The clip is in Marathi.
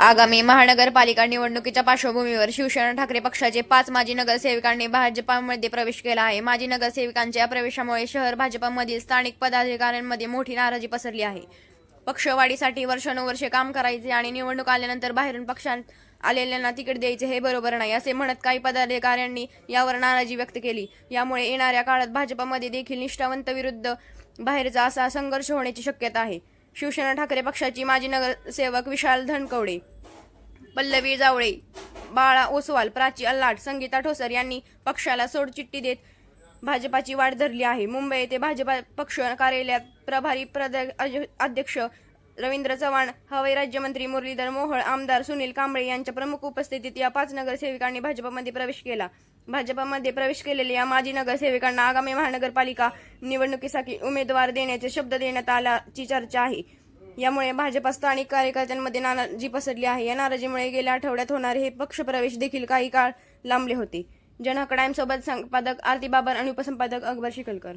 आगामी महानगरपालिका निवडणुकीच्या पार्श्वभूमीवर शिवसेना ठाकरे पक्षाचे पाच माजी नगरसेवकांनी भाजपामध्ये प्रवेश केला आहे. माजी नगरसेवकांच्या या प्रवेशामुळे शहर भाजपामधील स्थानिक पदाधिकाऱ्यांमध्ये मोठी नाराजी पसरली आहे. पक्षवाढीसाठी वर्षानुवर्षे काम करायचे आणि निवडणूक आल्यानंतर बाहेरून पक्षात आलेल्यांना तिकीट द्यायचे हे बरोबर नाही असे म्हणत काही पदाधिकाऱ्यांनी यावर नाराजी व्यक्त केली. यामुळे येणाऱ्या काळात भाजपामध्ये देखील निष्ठावंत विरुद्ध बाहेरचा असा संघर्ष होण्याची शक्यता आहे. शिवसेना ठाकरे पक्षाची माजी नगरसेवक विशाल धनकवडे पल्लवी जावळे बाळा ओसवाल प्राची अल्लाट संगीता ठोसर यांनी पक्षाला सोडचिठ्ठी देत भाजपाची वाट धरली आहे. मुंबई येथे भाजपा पक्ष कार्यालयात प्रभारी प्रद अध्यक्ष रवींद्र चव्हाण हवाई राज्यमंत्री मुरलीधर मोहोळ आमदार सुनील कांबळे यांच्या प्रमुख उपस्थितीत या पाच नगरसेविकांनी भाजपमध्ये प्रवेश केला. भाजपामध्ये प्रवेश केलेल्या या माजी नगरसेविकांना आगामी महानगरपालिका निवडणुकीसाठी उमेदवार देण्याचे शब्द देण्यात आल्याची चर्चा आहे. यामुळे भाजपा स्थानिक कार्यकर्त्यांमध्ये नाराजी पसरली आहे. या नाराजीमुळे गेल्या आठवड्यात होणारे हे पक्षप्रवेश देखील काही काळ लांबले होते. जनहक्क टाइम्स सोबत संपादक आरती बाबर आणि उपसंपादक अकबर शिकलकर.